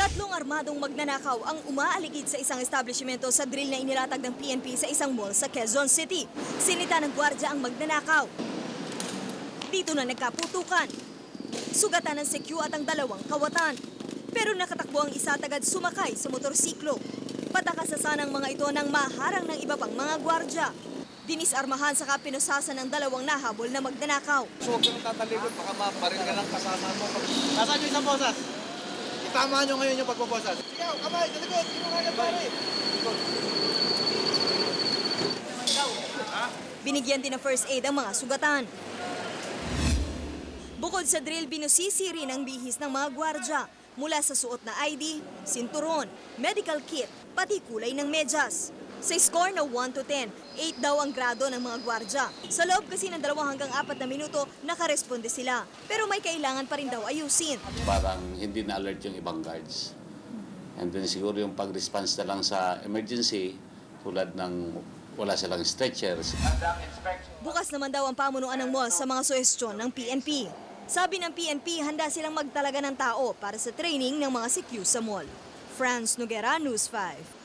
Tatlong armadong magnanakaw ang umaaligid sa isang establishmento sa drill na inilatag ng PNP sa isang mall sa Quezon City. Sinita ng gwardya ang magnanakaw. Dito na nagkaputukan. Sugatan ng sekyu at ang dalawang kawatan. Pero nakatakbo ang isa tagad sumakay sa motorsiklo. Patakasasan ang mga ito ng maharang ng iba pang mga gwardya. Dinisarmahan sa kapinusasan ng dalawang nahabol na magnanakaw. So huwag kang tatalikod, baka maparil ka ng kasama mo. Nasaan yung isang bosas? Itama nyo ngayon yung pagbobosas. Ikaw, kamay, sa likod. Sino nga yan, pare? Binigyan din ng first aid ang mga sugatan. Bukod sa drill, binusisi rin ang bihis ng mga gwardya mula sa suot na ID, sinturon, medical kit, pati kulay ng medyas. Sa score na 1 to 10, 8 daw ang grado ng mga gwardya. Sa loob kasi ng 2 hanggang 4 na minuto, nakaresponde sila. Pero may kailangan pa rin daw ayusin. parang hindi na-alert yung ibang guards. And then siguro yung pag-response na lang sa emergency, tulad ng wala silang stretchers. Bukas naman daw ang pamunuan ng mall sa mga suhestyon ng PNP. Sabi ng PNP, handa silang magtalaga ng tao para sa training ng mga CQ sa mall. Franz Noguera, News 5.